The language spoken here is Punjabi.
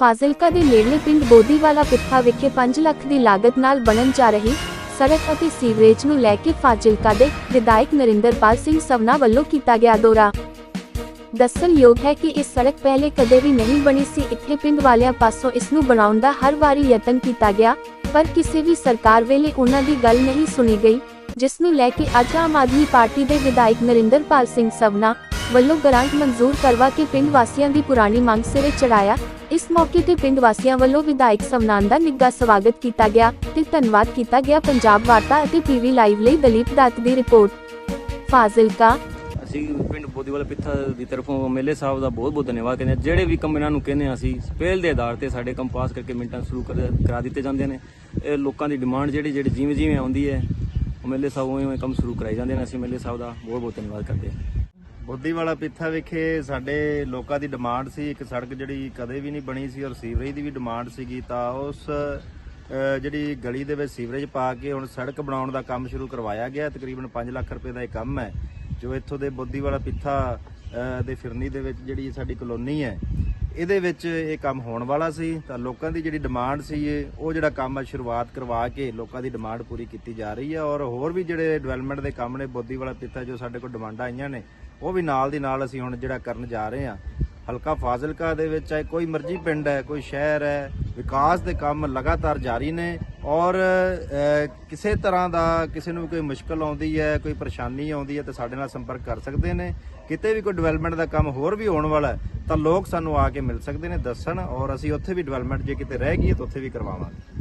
ਫਾਜ਼ਿਲਕਾ ਦੇ ਨੇੜਲੇ ਪਿੰਡ ਬੋਦੀਵਾਲਾ ਪਿੱਥਾ ਵਿਖੇ 5 ਲੱਖ ਦੀ ਲਾਗਤ ਨਾਲ ਬਣਨ ਜਾ ਰਹੀ ਸੜਕ ਅਤੇ ਸੀਵਰੇਜ ਨੂੰ ਲੈ ਕੇ ਫਾਜ਼ਿਲਕਾ ਦੇ ਵਿਧਾਇਕ ਨਰਿੰਦਰਪਾਲ ਸਿੰਘ ਸਵਨਾ ਵੱਲੋਂ ਕੀਤਾ ਗਿਆ ਦੌਰਾ। ਦੱਸਣਯੋਗ ਹੈ ਕਿ ਇਸ ਸੜਕ ਪਹਿਲੇ ਕਦੇ ਵੀ ਨਹੀਂ ਬਣੀ ਸੀ। ਇੱਥੇ ਪਿੰਡ ਵਾਲਿਆਂ ਪਾਸੋਂ ਇਸ ਨੂੰ ਬਣਾਉਣ ਦਾ ਹਰ ਵਾਰੀ ਯਤਨ ਕੀਤਾ ਗਿਆ, ਪਰ ਕਿਸੇ ਵੀ ਸਰਕਾਰ ਵੇਲੇ ਉਹਨਾਂ ਦੀ ਗੱਲ ਨਹੀਂ ਸੁਣੀ ਗਈ, ਜਿਸ ਨੂੰ ਲੈ ਕੇ ਅੱਜ ਆਮ ਆਦਮੀ ਪਾਰਟੀ ਦੇ ਵਿਧਾਇਕ ਨਰਿੰਦਰਪਾਲ ਸਿੰਘ ਸਵਨਾ ਵੱਲੋਂ ਗ੍ਰਾਂਟ ਮਨਜ਼ੂਰ ਕਰਵਾ ਕੇ ਪਿੰਡ ਵਾਸੀਆਂ ਦੀ ਪੁਰਾਣੀ ਮੰਗ ਸਿਰੇ ਚੜਾਇਆ ਇਸ ਮੌਕੇ ਤੇ ਪਿੰਡ ਵਾਸੀਆਂ ਵੱਲੋਂ ਵਿਧਾਇਕ ਸਵਨਾਨ ਦਾ ਨਿੱਘਾ ਸਵਾਗਤ ਕੀਤਾ ਗਿਆ ਤੇ ਧੰਨਵਾਦ ਕੀਤਾ ਗਿਆ ਪੰਜਾਬ ਵਾਰਤਾ ਅਤੇ ਪੀਵੀ ਲਾਈਵ ਲਈ ਦਲੀਪ ਦੱਤ ਦੀ ਰਿਪੋਰਟ। ਫਾਜ਼ਿਲਕਾ। ਅਸੀਂ ਪਿੰਡ ਬੋਦੀਵਾਲਾ ਪਿੱਥਾ ਦੀ ਤਰਫੋਂ ਮੇਲੇ ਸਾਹਿਬ ਦਾ ਬਹੁਤ ਬਹੁਤ ਧੰਨਵਾਦ ਕਰਦੇ ਹਾਂ। ਜਿਹੜੇ ਵੀ ਕੰਮ ਇਹਨਾਂ ਨੂੰ ਕਹਿੰਦੇ ਹਾਂ, ਅਸੀਂ ਪਹਿਲ ਦੇ ਆਧਾਰ ਤੇ ਸਾਡੇ ਕੰਮ ਪਾਸ ਕਰਕੇ ਮਿੰਟਾਂ ਸ਼ੁਰੂ ਕਰ ਕਰਾ ਦਿੱਤੇ ਜਾਂਦੇ ਨੇ। ਇਹ ਲੋਕਾਂ ਦੀ ਡਿਮਾਂਡ ਜਿਹੜੀ ਜਿਹੜੀ ਜਿਵੇਂ ਜਿਵੇਂ ਆਉਂਦੀ ਹੈ ਉਹ ਮੇਲੇ ਸਾਹਿਬ ਉਵੇਂ ਉਵੇਂ ਕੰਮ ਸ਼ੁਰੂ ਕਰਾਈ ਜਾਂਦੇ ਨੇ। ਅਸੀਂ ਮੇਲੇ ਸਾਹਿਬ ਦਾ ਬਹੁਤ ਬਹੁਤ ਧੰਨਵਾਦ ਕਰਦੇ ਹਾਂ। ਬੁੱਧੀ ਵਾਲਾ ਪਿੱਥਾ ਵਿਖੇ ਸਾਡੇ ਲੋਕਾਂ ਦੀ ਡਿਮਾਂਡ ਸੀ, ਇੱਕ ਸੜਕ ਜਿਹੜੀ ਕਦੇ ਵੀ ਨਹੀਂ ਬਣੀ ਸੀ ਔਰ ਸੀਵਰੇਜ ਦੀ ਵੀ ਡਿਮਾਂਡ ਸੀਗੀ, ਤਾਂ ਉਸ ਜਿਹੜੀ ਗਲੀ ਦੇ ਵਿੱਚ ਸੀਵਰੇਜ ਪਾ ਕੇ ਹੁਣ ਸੜਕ ਬਣਾਉਣ ਦਾ ਕੰਮ ਸ਼ੁਰੂ ਕਰਵਾਇਆ ਗਿਆ। ਤਕਰੀਬਨ 5 ਲੱਖ ਰੁਪਏ ਦਾ ਇਹ ਕੰਮ ਹੈ, ਜੋ ਇੱਥੋਂ ਦੇ ਬੁੱਧੀ ਵਾਲਾ ਪਿੱਥਾ ਦੇ ਫਿਰਨੀ ਦੇ ਵਿੱਚ ਜਿਹੜੀ ਸਾਡੀ ਕਲੋਨੀ ਹੈ ਇਹਦੇ ਵਿੱਚ ਇਹ ਕੰਮ ਹੋਣ ਵਾਲਾ ਸੀ, ਤਾਂ ਲੋਕਾਂ ਦੀ ਜਿਹੜੀ ਡਿਮਾਂਡ ਸੀ ਉਹ ਜਿਹੜਾ ਕੰਮ ਹੈ ਸ਼ੁਰੂਆਤ ਕਰਵਾ ਕੇ ਲੋਕਾਂ ਦੀ ਡਿਮਾਂਡ ਪੂਰੀ ਕੀਤੀ ਜਾ ਰਹੀ ਹੈ ਔਰ ਹੋਰ ਵੀ ਜਿਹੜੇ ਡਿਵੈਲਪਮੈਂਟ ਦੇ ਕੰਮ ਨੇ, ਬੋਦੀ ਵਾਲਾ ਪਿੱਤਾ ਜੋ ਸਾਡੇ ਕੋਲ ਡਿਮਾਂਡਾਂ ਆਈਆਂ ਨੇ, ਉਹ ਵੀ ਨਾਲ ਦੀ ਨਾਲ ਅਸੀਂ ਹੁਣ ਜਿਹੜਾ ਕਰਨ ਜਾ ਰਹੇ ਹਾਂ ਹਲਕਾ ਫਾਜ਼ਿਲਕਾ ਦੇ ਵਿੱਚ ਚਾਹੇ ਕੋਈ ਮਰਜ਼ੀ ਪਿੰਡ ਹੈ ਕੋਈ ਸ਼ਹਿਰ ਹੈ ਵਿਕਾਸ ਦੇ ਕੰਮ ਲਗਾਤਾਰ ਜਾਰੀ ਨੇ, ਔਰ ਕਿਸੇ ਤਰ੍ਹਾਂ ਦਾ ਕਿਸੇ ਨੂੰ ਵੀ ਕੋਈ ਮੁਸ਼ਕਲ ਆਉਂਦੀ ਹੈ ਕੋਈ ਪਰੇਸ਼ਾਨੀ ਆਉਂਦੀ ਹੈ ਤਾਂ ਸਾਡੇ ਨਾਲ ਸੰਪਰਕ ਕਰ ਸਕਦੇ ਨੇ। ਕਿਤੇ ਵੀ ਕੋਈ ਡਿਵੈਲਪਮੈਂਟ ਦਾ ਕੰਮ ਹੋਰ ਵੀ ਹੋਣ ਵਾਲਾ ਤਾਂ ਲੋਕ ਸਾਨੂੰ ਆ ਕੇ ਮਿਲ ਸਕਦੇ ਨੇ, ਦੱਸਣ ਔਰ ਅਸੀਂ ਉੱਥੇ ਵੀ ਡਿਵੈਲਪਮੈਂਟ ਜੇ ਕਿਤੇ ਰਹਿ ਗਈ ਹੈ ਤਾਂ ਉੱਥੇ ਵੀ ਕਰਵਾਵਾਂਗੇ।